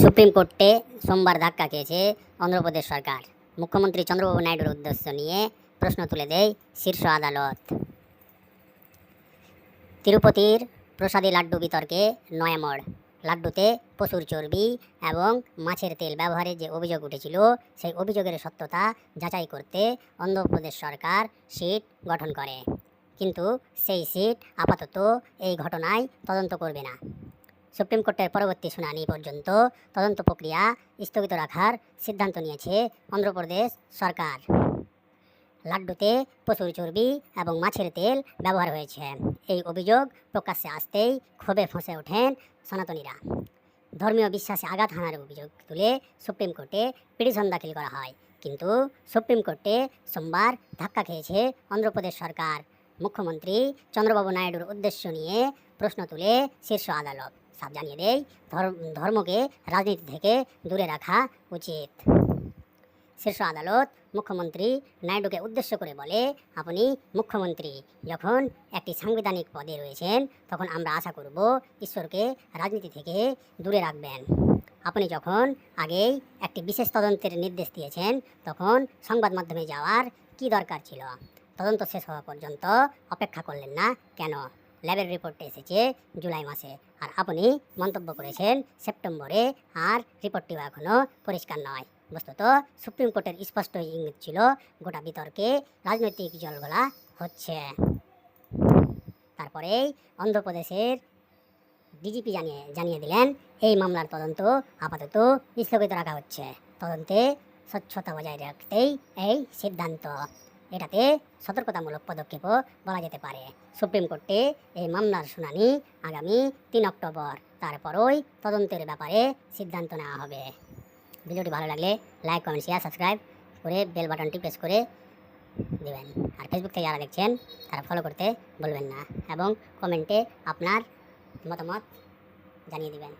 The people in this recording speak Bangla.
সুপ্রিম কোর্টে সোমবার ধাক্কা খেয়েছে অন্ধ্রপ্রদেশ সরকার। মুখ্যমন্ত্রী চন্দ্রবাবু নাইডুর উদ্দেশ্য নিয়ে প্রশ্ন তুলে দেয় শীর্ষ আদালত। তিরুপতির প্রসাদী লাড্ডু বিতর্কে নয়া মোড়। লাড্ডুতে পশুর চর্বি এবং মাছের তেল ব্যবহারে যে অভিযোগ উঠেছিল, সেই অভিযোগের সত্যতা যাচাই করতে অন্ধ্রপ্রদেশ সরকার সিট গঠন করে। কিন্তু সেই সিট আপাতত এই ঘটনায় তদন্ত করবে না। সুপ্রিম কোর্টের পরবর্তী শুনানি পর্যন্ত তদন্ত প্রক্রিয়া স্থগিত রাখার সিদ্ধান্ত নিয়েছে অন্ধ্রপ্রদেশ সরকার। লাড্ডুতে প্রচুর চর্বি এবং মাছের তেল ব্যবহার হয়েছে। এই অভিযোগ প্রকাশ্যে আসতেই ক্ষোভে ফসে ওঠেন সনাতনীরা। ধর্মীয় বিশ্বাসে আঘাত হানার অভিযোগ তুলে সুপ্রিম কোর্টে পিটিশন দাখিল করা হয়। কিন্তু সুপ্রিম কোর্টে সোমবার ধাক্কা খেয়েছে অন্ধ্রপ্রদেশ সরকার। মুখ্যমন্ত্রী চন্দ্রবাবু নাইডুর উদ্দেশ্য নিয়ে প্রশ্ন তুলে শীর্ষ আদালত। সাফ জানিয়ে দেয় ধর্ম, ধর্মকে রাজনীতি থেকে দূরে রাখা উচিত। শীর্ষ আদালত মুখ্যমন্ত্রী নাইডুকে উদ্দেশ্য করে বলে, আপনি মুখ্যমন্ত্রী, যখন একটি সাংবিধানিক পদে রয়েছেন, তখন আমরা আশা করব ঈশ্বরকে রাজনীতি থেকে দূরে রাখবেন। আপনি যখন আগেই একটি বিশেষ তদন্তের নির্দেশ দিয়েছেন, তখন সংবাদ মাধ্যমে যাওয়ার কি দরকার ছিল? তদন্ত শেষ হওয়া পর্যন্ত অপেক্ষা করলেন না কেন? ল্যাবের রিপোর্টে এসেছে জুলাই মাসে। আর আপনি মন্তব্য করেছেন সেপ্টেম্বরে, আর রিপোর্টটিও এখনও পরিষ্কার নয়। বস্তুত, সুপ্রিম কোর্টের স্পষ্ট ইঙ্গিত ছিল, গোটা বিতর্কে রাজনৈতিক জলগোলা হচ্ছে। তারপরেই অন্ধ্রপ্রদেশের ডিজিপি জানিয়ে জানিয়ে দিলেন, এই মামলার তদন্ত আপাতত স্থগিত রাখা হচ্ছে। তদন্তে স্বচ্ছতা বজায় রাখতেই এই সিদ্ধান্ত। এটাতে সতর্কতামূলক পদক্ষেপও বলা যেতে পারে। সুপ্রিম কোর্টে এই মামলার শুনানি আগামী তিন অক্টোবর। তারপরই তদন্তের ব্যাপারে সিদ্ধান্ত নেওয়া হবে। ভিডিওটি ভালো লাগলে লাইক, কমেন্ট শেয়ার সাবস্ক্রাইব করে বেল বাটনটি প্রেস করে দেবেন। আর ফেসবুক থেকে যারা দেখছেন, তারা ফলো করতে বলবেন না এবং কমেন্টে আপনার মতামত জানিয়ে দিবেন।